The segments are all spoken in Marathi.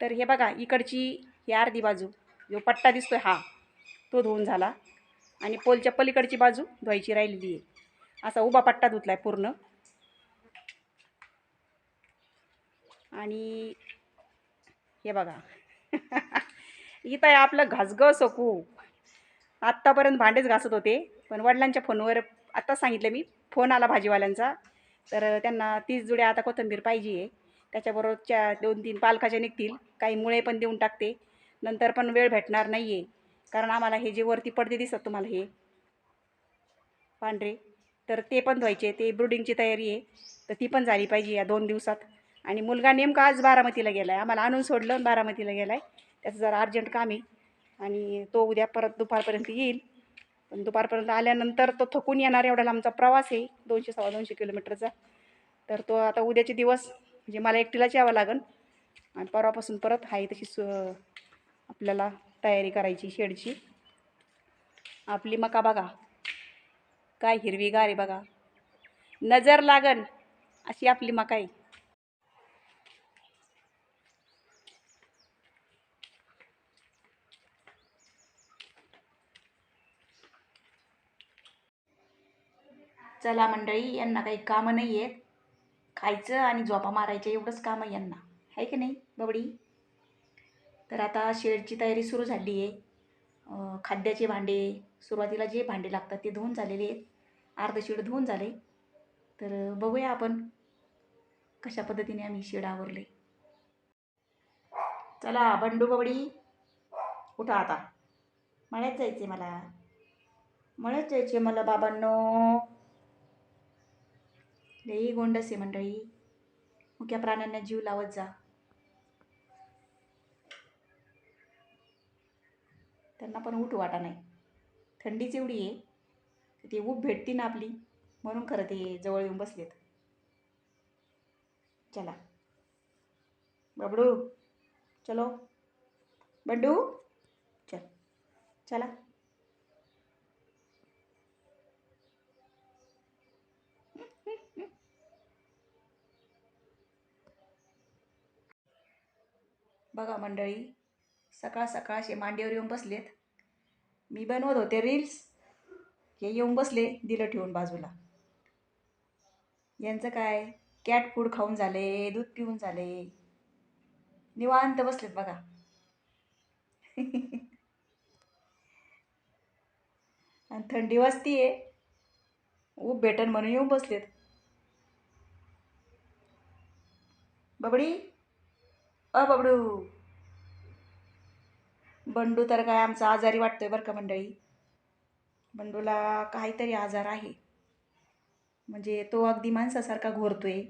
तर हे बघा इकडची ही अर्धी बाजू जो पट्टा दिसतो हा तो धुवून झाला. आणि पोलच्या पलीकडची बाजू धुवायची राहिलेली आहे. असा उभा पट्टा धुतला आहे पूर्ण. आणि हे बघा इथं आहे आपलं घासगं सकू. आत्तापर्यंत भांडेच घासत होते पण वडिलांच्या फोनवर आत्ता सांगितलं मी फोन आला भाजीवाल्यांचा. तर त्यांना तीस जुड्या आता कोथिंबीर पाहिजे त्याच्याबरोबर त्याच्याबरोबरच्या दोन तीन पालकाच्या निघतील. काही मुळे पण देऊन टाकते. नंतर पण वेळ भेटणार नाही आहे कारण आम्हाला हे जे वरती पडदे दिसतात तुम्हाला हे पांढरे तर ते पण धुवायचे. ते ब्रुडिंगची तयारी आहे. तर ती पण झाली पाहिजे या दोन दिवसात. आणि मुलगा नेमका आज बारामतीला गेला आहे आम्हाला आणून सोडलं बारामतीला गेला आहे त्याचं जरा अर्जंट काम आहे. आणि तो उद्या परत दुपारपर्यंत येईल. पण दुपारपर्यंत आल्यानंतर तो थकून येणार एवढा लांबचा प्रवास आहे. दोनशे सव्वा दोनशे किलोमीटरचा. तर तो आता उद्याचे दिवस म्हणजे मला एकटीलाच यावं लागेल आणि परवापासून परत आहे तशी स आपल्याला तयारी करायची शेडची. आपली मका बघा. काय हिरवी गारी बघा. नजर लागन अशी आपली मका आहे. चला मंडळी यांना काही कामं नाही आहेत खायचं आणि झोपा मारायचं एवढंच काम आहे यांना. आहे की नाही बबडी? तर आता शेडची तयारी सुरू झाली आहे. खाद्याचे भांडे सुरुवातीला जे भांडे लागतात ते धुवून झालेले आहेत. अर्ध शेड धुवून झाले. तर बघूया आपण कशा पद्धतीने आम्ही शेड आवरले. चला बंडू बबडी उठा आता. मळ्यात जायचे मला. मळ्यात जायचे मला बाबांनो. लई गोंडस आहे मंडळी. मुख्या प्राण्यांना जीव लावत जा. त्यांना पण उठ वाटा नाही. थंडीच एवढी आहे की ती ऊब भेटती ना आपली. म्हणून खरं ते जवळ येऊन बसलेत. चला. बबडू. चलो. बंडू. चल. चला. बघा मंडळी सकाळ सकाळ असे मांडीवर येऊन बसलेत. मी बनवत होते रील्स हे येऊन बसले दिलं ठेवून बाजूला. यांचं काय? कॅट फूड खाऊन झाले दूध पिऊन झाले. निवांत बसलेत बघा. आणि थंडी वाजतीये. ऊब भेटन म्हणून येऊन बसलेत. बबडी अ बबडू. बंडू तर काय आमचा आजारी वाटतोय बरं का मंडळी? बंडूला काहीतरी आजार आहे. म्हणजे तो अगदी माणसासारखा घोरतोय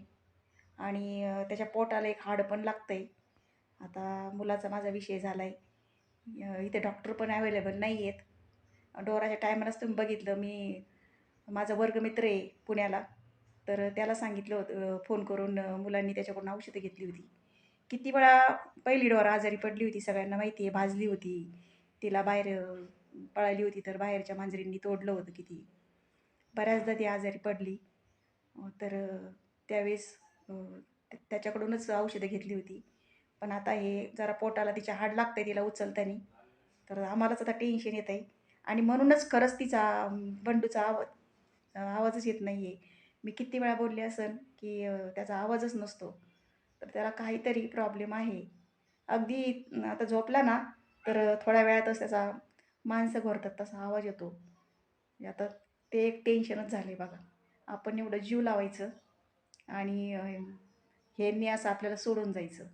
आणि त्याच्या पोटाला एक हाड पण लागतंय. आता मुलाचा माझा विषय झाला आहे इथे डॉक्टर पण अवेलेबल नाही आहेत डोराच्या टायमालाच तुम्ही बघितलं मी माझा वर्गमित्र आहे पुण्याला. तर त्याला सांगितलं होतं फोन करून मुलांनी त्याच्याकडून औषधं घेतली होती. किती वेळा पहिली डोर आजारी पडली होती सगळ्यांना माहिती आहे भाजली होती. तिला बाहेर पळाली होती तर बाहेरच्या मांजरींनी तोडलं होतं किती. बऱ्याचदा ती आजारी पडली. तर त्यावेळेस त्याच्याकडूनच औषधं घेतली होती. पण आता हे जरा पोटाला तिच्या हाड लागतंय तिला उचलताना. तर आम्हालाच आता टेन्शन येत आहे आणि म्हणूनच खरंच तिचा बंडूचा आवाज आवाजच येत नाही आहे मी किती वेळा बोलले असन की त्याचा आवाजच नसतो. तर त्याला काहीतरी प्रॉब्लेम आहे. अगदी आता झोपला ना तर थोड्या वेळातच त्याचा माणसं घोरतात तसा आवाज येतो. म्हणजे आता ते एक टेन्शनच झाले बघा. आपण एवढं जीव लावायचं आणि हे ह्यांनी असं आपल्याला सोडून जायचं.